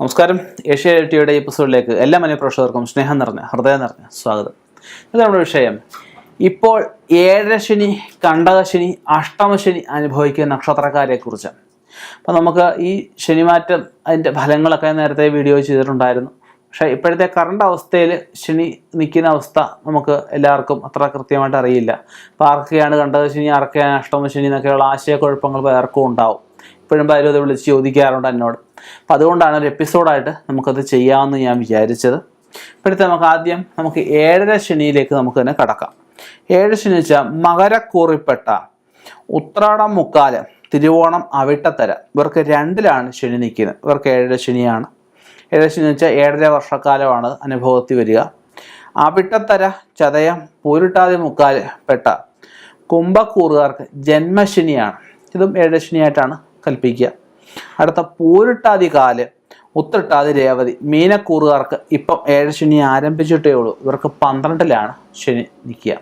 നമസ്കാരം. ഏഷ്യ ടിയുടെ എപ്പിസോഡിലേക്ക് എല്ലാ മനഃപ്രേക്ഷകർക്കും സ്നേഹം നിറഞ്ഞ ഹൃദയം നിറഞ്ഞ സ്വാഗതം. ഇത് നമ്മുടെ വിഷയം. ഇപ്പോൾ ഏഴരശനി കണ്ടകശനി അഷ്ടമശനി അനുഭവിക്കുന്ന നക്ഷത്രക്കാരെ കുറിച്ച് അപ്പം നമുക്ക് ഈ ശനിമാറ്റം അതിന്റെ ഫലങ്ങളൊക്കെ നേരത്തെ വീഡിയോ ചെയ്തിട്ടുണ്ടായിരുന്നു. പക്ഷേ ഇപ്പോഴത്തെ കറണ്ട് അവസ്ഥയിൽ ശനി നിൽക്കുന്ന അവസ്ഥ നമുക്ക് എല്ലാവർക്കും അത്ര കൃത്യമായിട്ട് അറിയില്ല. അപ്പോൾ ആർക്കെയാണ് കണ്ടകശനി ആർക്കെയാണ് അഷ്ടമശനി എന്നൊക്കെയുള്ള ആശയക്കുഴപ്പങ്ങൾ പലർക്കും ഉണ്ടാവും. ഇപ്പോഴും ഭാര്യ അത് വിളിച്ച് ചോദിക്കാറുണ്ട് എന്നോട്. അപ്പം അതുകൊണ്ടാണ് ഒരു എപ്പിസോഡായിട്ട് നമുക്കത് ചെയ്യാമെന്ന് ഞാൻ വിചാരിച്ചത്. ഇപ്പോഴത്തെ നമുക്ക് ആദ്യം നമുക്ക് ഏഴര ശനിയിലേക്ക് നമുക്ക് തന്നെ കടക്കാം. ഏഴ് ശനി വെച്ചാൽ മകരക്കൂറിപ്പെട്ട ഉത്രാടം മുക്കാലം തിരുവോണം അവിട്ടത്തര. ഇവർക്ക് രണ്ടിലാണ് ശനി നിൽക്കുന്നത്. ഇവർക്ക് ഏഴര ശനിയാണ്. ഏഴര ശനി വെച്ചാൽ ഏഴര വർഷക്കാലമാണ് അനുഭവത്തിൽ വരിക. അവിട്ടത്തര ചതയം പൂരിട്ടാതി മുക്കാൽ പെട്ട കുംഭക്കൂറുകാർക്ക് ജന്മശനിയാണ്. ഇതും ഏഴര ശനിയായിട്ടാണ് കൽപ്പിക്കുക. അടുത്ത പൂരിട്ടാതി കാൽ ഉത്രട്ടാതി രേവതി. മീനക്കൂറുകാർക്ക് ഇപ്പം ഏഴ് ശനി ആരംഭിച്ചിട്ടേ ഉള്ളൂ. ഇവർക്ക് പന്ത്രണ്ടിലാണ് ശനി നിൽക്കുക.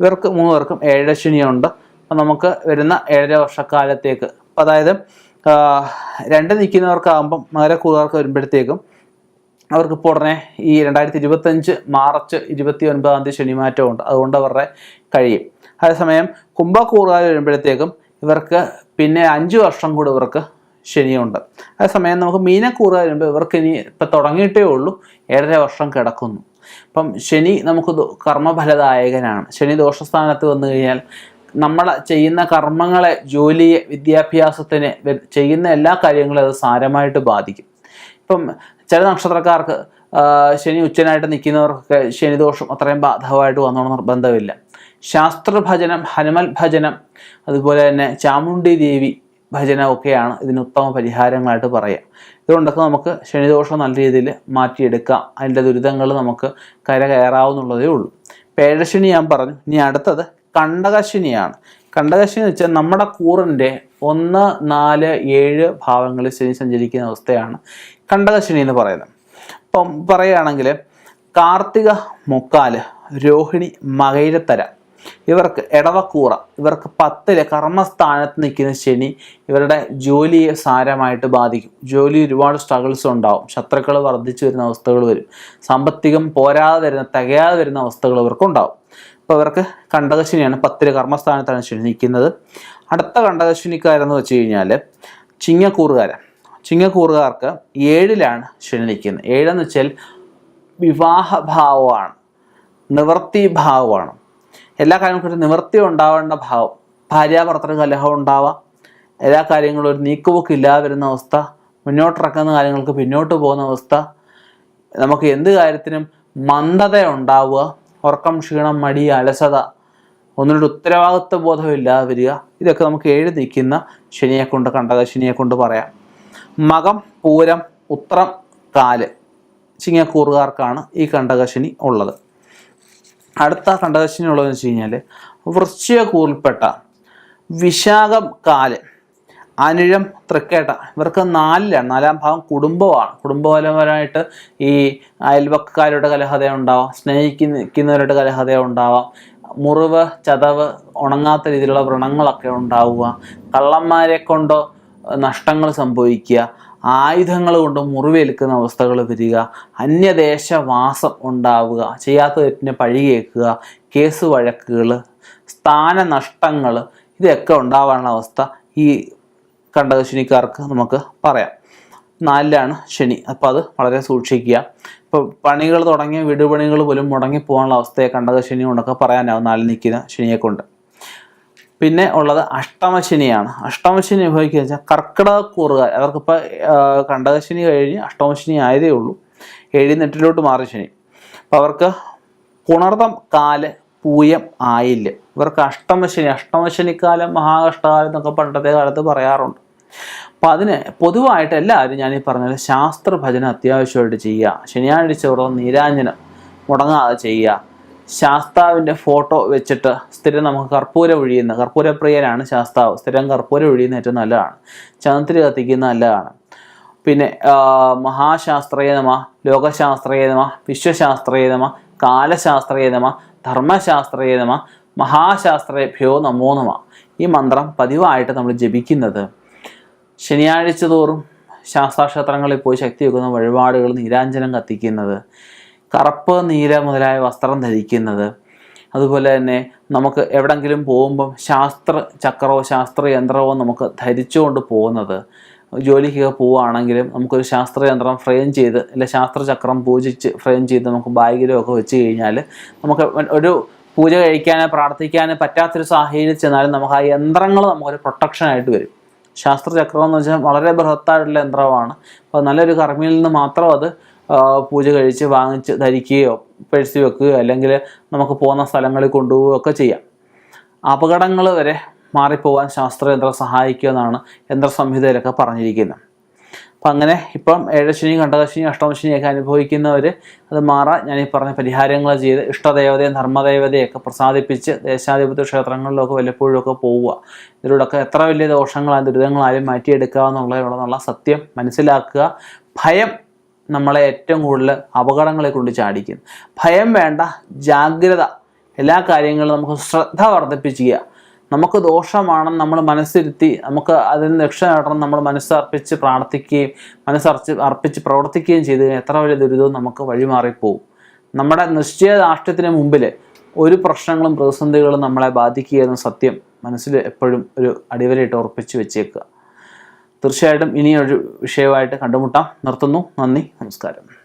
ഇവർക്ക് മൂന്ന് പേർക്കും ഏഴര ശനിയുണ്ട്. അപ്പം നമുക്ക് വരുന്ന ഏഴര വർഷക്കാലത്തേക്ക് അപ്പം അതായത് രണ്ട് നിൽക്കുന്നവർക്കാകുമ്പം മകരക്കൂറുകാർക്ക് വരുമ്പോഴത്തേക്കും അവർക്ക് ഇപ്പോൾ ഉടനെ ഈ രണ്ടായിരത്തി ഇരുപത്തഞ്ച് മാർച്ച് ഇരുപത്തി ഒൻപതാം തീയതി ശനിമാറ്റമുണ്ട്. അതുകൊണ്ട് അവരുടെ കഴിയും. അതേസമയം കുംഭക്കൂറുകാർ വരുമ്പോഴത്തേക്കും ഇവർക്ക് പിന്നെ അഞ്ച് വർഷം കൂടി ഇവർക്ക് ശനിയുണ്ട്. അതേസമയം നമുക്ക് മീനക്കൂറ് വരുമ്പോൾ ഇവർക്ക് ഇനി ഇപ്പം തുടങ്ങിയിട്ടേ ഉള്ളൂ. ഏഴര വർഷം കിടക്കുന്നു. അപ്പം ശനി നമുക്ക് കർമ്മഫലദായകനാണ്. ശനി ദോഷസ്ഥാനത്ത് വന്നു കഴിഞ്ഞാൽ നമ്മൾ ചെയ്യുന്ന കർമ്മങ്ങളെ ജോലിയെ വിദ്യാഭ്യാസത്തിന് ചെയ്യുന്ന എല്ലാ കാര്യങ്ങളും അത് സാരമായിട്ട് ബാധിക്കും. ഇപ്പം ചില നക്ഷത്രക്കാർക്ക് ശനി ഉച്ചനായിട്ട് നിൽക്കുന്നവർക്കൊക്കെ ശനിദോഷം അത്രയും ബാധകമായിട്ട് വന്നോണം നിർബന്ധമില്ല. ശാസ്ത്രഭജനം ഹനുമൽ ഭജനം അതുപോലെ തന്നെ ചാമുണ്ഡി ദേവി ഭജനം ഒക്കെയാണ് ഇതിന് ഉത്തമ പരിഹാരങ്ങളായിട്ട് പറയുക. ഇതുകൊണ്ടൊക്കെ നമുക്ക് ശനിദോഷം നല്ല രീതിയിൽ മാറ്റിയെടുക്കാം. അതിന്റെ ദുരിതങ്ങൾ നമുക്ക് കര കയറാവുന്നുള്ളതേ ഉള്ളൂ. പേഴശനി ഞാൻ പറഞ്ഞു. ഇനി അടുത്തത് കണ്ടകശനിയാണ്. കണ്ടകശനി എന്ന് വെച്ചാൽ നമ്മുടെ കൂറിന്റെ ഒന്ന് നാല് ഏഴ് ഭാവങ്ങളിൽ ശനി സഞ്ചരിക്കുന്ന അവസ്ഥയാണ് കണ്ടകശനി എന്ന് പറയുന്നത്. അപ്പം പറയുകയാണെങ്കിൽ കാർത്തിക മുക്കാൽ രോഹിണി മകയിരത്തര ഇവർക്ക് ഇടവക്കൂറ ഇവർക്ക് പത്തിലെ കർമ്മസ്ഥാനത്ത് നിൽക്കുന്ന ശനി ഇവരുടെ ജോലിയെ സാരമായിട്ട് ബാധിക്കും. ജോലി ഒരുപാട് സ്ട്രഗിൾസ് ഉണ്ടാവും. ശത്രുക്കൾ വർദ്ധിച്ചു വരുന്ന അവസ്ഥകൾ വരും. സാമ്പത്തികം പോരാതെ വരുന്ന തികയാതെ വരുന്ന അവസ്ഥകൾ ഇവർക്കുണ്ടാവും. അപ്പോൾ ഇവർക്ക് കണ്ടകശനിയാണ് പത്തിലെ കർമ്മസ്ഥാനത്താണ് ശനി നിൽക്കുന്നത്. അടുത്ത കണ്ടകശനിക്കാരെന്ന് വെച്ച് കഴിഞ്ഞാൽ ചിങ്ങക്കൂറുകാരൻ ചിങ്ങക്കൂറുകാർക്ക് ഏഴിലാണ് ശനി നിൽക്കുന്നത്. ഏഴെന്ന് വെച്ചാൽ വിവാഹഭാവമാണ്. നിവൃത്തി ഭാവമാണ് എല്ലാ കാര്യങ്ങൾക്കും ഒരു നിവൃത്തി ഉണ്ടാവേണ്ട ഭാവം. ഭാര്യാഭർത്തൃ കലഹം ഉണ്ടാവാം. എല്ലാ കാര്യങ്ങളും ഒരു നീക്കുപോക്ക് ഇല്ലാതെ വരുന്ന അവസ്ഥ മുന്നോട്ടിറക്കുന്ന കാര്യങ്ങൾക്ക് പിന്നോട്ട് പോകുന്ന അവസ്ഥ. നമുക്ക് എന്ത് കാര്യത്തിനും മന്ദത ഉണ്ടാവുക. ഉറക്കം ക്ഷീണം മടി അലസത ഒന്നിനോട് ഉത്തരവാദിത്വ ബോധം ഇല്ലാതെ വരിക. ഇതൊക്കെ നമുക്ക് ഏഴ് നിൽക്കുന്ന ശനിയെ കൊണ്ട് കണ്ടക ശനിയെ കൊണ്ട് പറയാം. മകം പൂരം ഉത്രം കാൽ. ചിങ്ങക്കൂറുകാർക്കാണ് ഈ കണ്ടകശനി ഉള്ളത്. അടുത്ത കണ്ടകശനി ഉള്ളതെന്ന് വെച്ച് കഴിഞ്ഞാൽ വൃശ്ചിക കൂറിൽപ്പെട്ട വിശാഖം കാൽ അനിഴം തൃക്കേട്ട ഇവർക്ക് നാലിലാണ്. നാലാം ഭാഗം കുടുംബമാണ്. കുടുംബപരമായിട്ട് ഈ അയൽവക്കാരുടെ കലഹത ഉണ്ടാവാം സ്നേഹിക്കുന്നവരുടെ കലഹത ഉണ്ടാവാം മുറിവ് ചതവ് ഉണങ്ങാത്ത രീതിയിലുള്ള വ്രണങ്ങളൊക്കെ ഉണ്ടാവുക കള്ളന്മാരെ കൊണ്ടോ നഷ്ടങ്ങൾ സംഭവിക്കുക ആയുധങ്ങൾ കൊണ്ട് മുറിവേൽക്കുന്ന അവസ്ഥകൾ വരിക അന്യദേശവാസം ഉണ്ടാവുക ചെയ്യാത്ത തെറ്റിനെ പഴി കേൾക്കുക കേസ് വഴക്കുകൾ സ്ഥാനനഷ്ടങ്ങൾ ഇതൊക്കെ ഉണ്ടാവാനുള്ള അവസ്ഥ ഈ കണ്ടക ശനിക്കാർക്ക് നമുക്ക് പറയാം. നാലിലാണ് ശനി. അപ്പോൾ അത് വളരെ സൂക്ഷിക്കുക. ഇപ്പോൾ പണികൾ തുടങ്ങിയ വീടുപണികൾ പോലും മുടങ്ങി പോകാനുള്ള അവസ്ഥയെ കണ്ടക ശനി കൊണ്ടൊക്കെ പറയാനാവും നാലിൽ നിൽക്കുന്ന ശനിയെ കൊണ്ട് പിന്നെ ഉള്ളത് അഷ്ടമശനിയാണ്. അഷ്ടമശനി അനുഭവിക്കുക വെച്ചാൽ കർക്കിടക കൂറുകാർ അവർക്കിപ്പോൾ കണ്ടകശനി കഴിഞ്ഞ് അഷ്ടമശനി ആയതേ ഉള്ളൂ. എഴുന്നെട്ടിലോട്ട് നെട്ടിലോട്ട് മാറി ശനി. അപ്പോൾ അവർക്ക് പുണർതം കാൽ പൂയം ആയില്ല. ഇവർക്ക് അഷ്ടമശനി അഷ്ടമശനിക്കാലം മഹാകഷ്ടകാലം എന്നൊക്കെ പണ്ടത്തെ കാലത്ത് പറയാറുണ്ട്. അപ്പം അതിന് പൊതുവായിട്ട് എല്ലാവരും ഞാൻ ഈ പറഞ്ഞ പോലെ ശാസ്ത്ര ഭജന അത്യാവശ്യമായിട്ട് ചെയ്യുക. ശനിയാഴ്ച വ്രതം നീരാഞ്ജനം മുടങ്ങാതെ ചെയ്യുക. ശാസ്താവിന്റെ ഫോട്ടോ വെച്ചിട്ട് സ്ഥിരം നമുക്ക് കർപ്പൂരം ഒഴിയുന്ന കർപ്പൂരപ്രിയനാണ് ശാസ്താവ്. സ്ഥിരം കർപ്പൂരം ഒഴിയുന്ന ഏറ്റവും നല്ലതാണ്. ചന്ദ്രി കത്തിക്കുന്ന നല്ലതാണ്. പിന്നെ മഹാശാസ്ത്രയെ നമ ലോകശാസ്ത്രയെ നമ മഹാശാസ്ത്രേഭ്യോ നമ കാലശാസ്ത്രയെ നമ ധർമ്മശാസ്ത്രയെ നമ മഹാശാസ്ത്രഭ്യോ നമോ നമ. ഈ മന്ത്രം പതിവായിട്ട് നമ്മൾ ജപിക്കുന്നത്. ശനിയാഴ്ച തോറും ശാസ്താക്ഷേത്രങ്ങളിൽ പോയി ശക്തി വെക്കുന്ന വഴിപാടുകൾ നീരാഞ്ജനം കത്തിക്കുന്നത്. കറുപ്പ് നീല മുതലായ വസ്ത്രം ധരിക്കുന്നത്. അതുപോലെ തന്നെ നമുക്ക് എവിടെങ്കിലും പോകുമ്പം ശാസ്ത്ര ചക്രമോ ശാസ്ത്ര യന്ത്രമോ നമുക്ക് ധരിച്ചുകൊണ്ട് പോകുന്നത്. ജോലിക്കൊക്കെ പോവുകയാണെങ്കിലും നമുക്കൊരു ശാസ്ത്രയന്ത്രം ഫ്രെയിം ചെയ്ത് അല്ലെ ശാസ്ത്രചക്രം പൂജിച്ച് ഫ്രെയിം ചെയ്ത് നമുക്ക് ബാഗിലോ ഒക്കെ വെച്ച് കഴിഞ്ഞാൽ നമുക്ക് ഒരു പൂജ കഴിക്കാനോ പ്രാർത്ഥിക്കാനോ പറ്റാത്തൊരു സാഹചര്യത്തിൽ ചെന്നാലും നമുക്ക് ആ യന്ത്രങ്ങൾ നമുക്കൊരു പ്രൊട്ടക്ഷനായിട്ട് വരും. ശാസ്ത്രചക്രം എന്ന് വെച്ചാൽ വളരെ ബൃഹത്തായിട്ടുള്ള യന്ത്രമാണ്. അപ്പോൾ നല്ലൊരു കർമ്മിയിൽ നിന്ന് മാത്രം അത് പൂജ കഴിച്ച് വാങ്ങിച്ച് ധരിക്കുകയോ പേഴ്സി വെക്കുകയോ അല്ലെങ്കിൽ നമുക്ക് പോകുന്ന സ്ഥലങ്ങളിൽ കൊണ്ടുപോവുകയോ ഒക്കെ ചെയ്യാം. അപകടങ്ങൾ വരെ മാറിപ്പോവാൻ ശാസ്ത്രയന്ത്രം സഹായിക്കുമെന്നാണ് യന്ത്രസംഹിതയിലൊക്കെ പറഞ്ഞിരിക്കുന്നത്. അപ്പം അങ്ങനെ ഇപ്പം ഏഴശനി കണ്ടകശനി അഷ്ടമശനിയൊക്കെ അനുഭവിക്കുന്നവർ അത് മാറാൻ ഞാൻ ഈ പറഞ്ഞ പരിഹാരങ്ങൾ ചെയ്ത് ഇഷ്ടദേവതയും ധർമ്മദേവതയൊക്കെ പ്രസാദിപ്പിച്ച് ദേശാധിപത്യ ക്ഷേത്രങ്ങളിലൊക്കെ വല്ലപ്പോഴുമൊക്കെ പോവുക. ഇതിലൂടെയൊക്കെ എത്ര വലിയ ദോഷങ്ങളായാലും ദുരിതങ്ങളായാലും മാറ്റിയെടുക്കുക എന്നുള്ളതിനുള്ള സത്യം മനസ്സിലാക്കുക. ഭയം നമ്മളെ ഏറ്റവും കൂടുതൽ അപകടങ്ങളെ കൊണ്ട് ചാടിക്കും. ഭയം വേണ്ട ജാഗ്രത. എല്ലാ കാര്യങ്ങളും നമുക്ക് ശ്രദ്ധ വർദ്ധിപ്പിക്കുക. നമുക്ക് ദോഷമാണെന്ന് നമ്മൾ മനസ്സിരുത്തി നമുക്ക് അതിന് രക്ഷ നേടണം നമ്മൾ മനസ്സർപ്പിച്ച് പ്രാർത്ഥിക്കുകയും മനസ്സർച്ച് അർപ്പിച്ച് പ്രവർത്തിക്കുകയും ചെയ്ത് എത്ര വലിയ ദുരിതവും നമുക്ക് വഴിമാറിപ്പോവും. നമ്മുടെ നിശ്ചയദാർഷ്ട്യത്തിന് മുമ്പിൽ ഒരു പ്രശ്നങ്ങളും പ്രതിസന്ധികളും നമ്മളെ ബാധിക്കുക എന്ന സത്യം മനസ്സിൽ എപ്പോഴും ഒരു അടിവരയിട്ട് ഉറപ്പിച്ച് വെച്ചേക്കുക. തീർച്ചയായിട്ടും ഇനിയൊരു വിഷയമായിട്ട് കണ്ടുമുട്ടാം. നിർത്തുന്നു. നന്ദി. നമസ്കാരം.